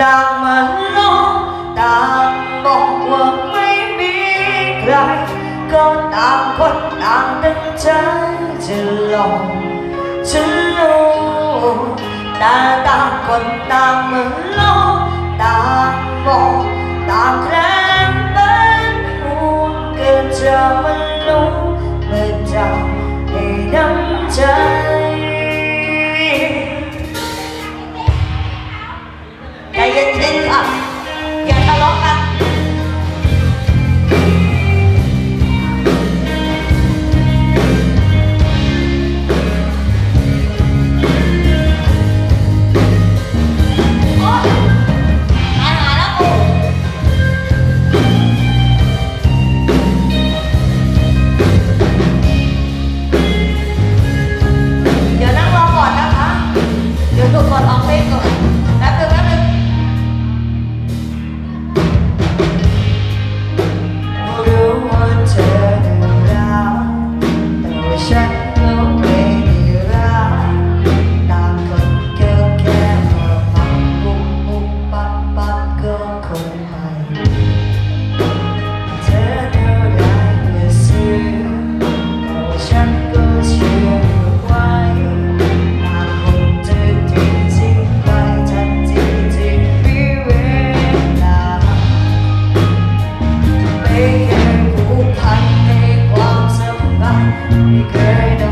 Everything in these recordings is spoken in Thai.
ต่างมันลงต่างบอกว่าไม่มีใคร ก็ต่างคนต่างตั้งใจจะลองจะรู้แต่ต่างคนต่างมันลงต่างบอกต่างแคลงเป็นห่วงเกินจะมันลง Ukraine.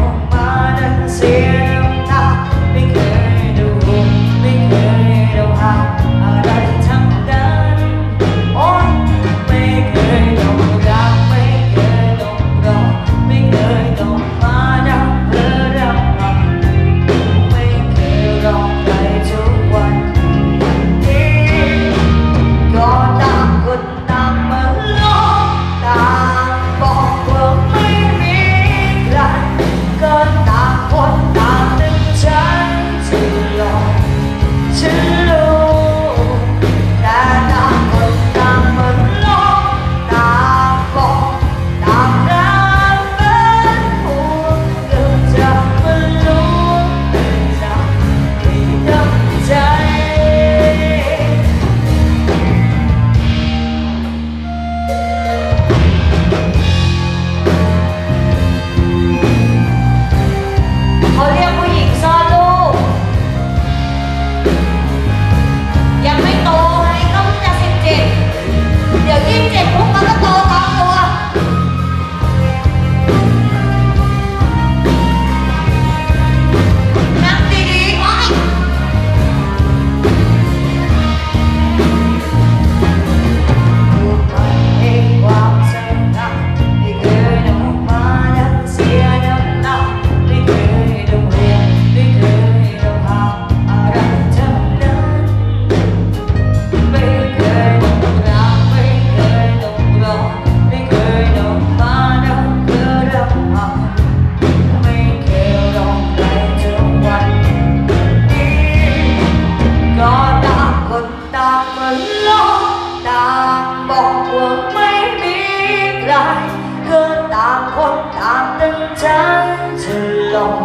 จังจะลง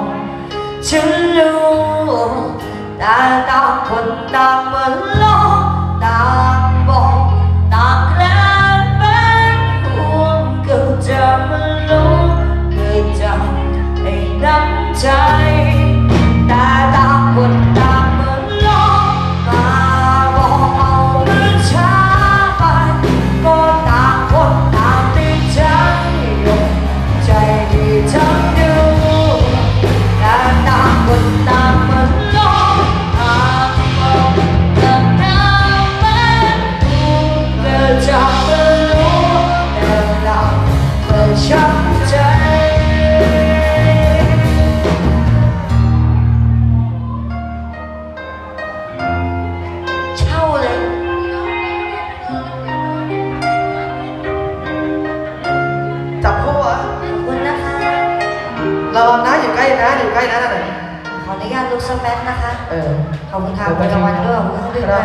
ฉันรู้แต่ต่างคนต่างเหมือนโลกต่างบอก ระวังนะอยู่ใกล้นะอยู่ใกล้นะนั่นน่ะขออนุญาตลุกสักแป๊บนะคะ เออขอบคุณค่ะขอบคุณรางวัลด้วยขอบคุณเครื่มด้วย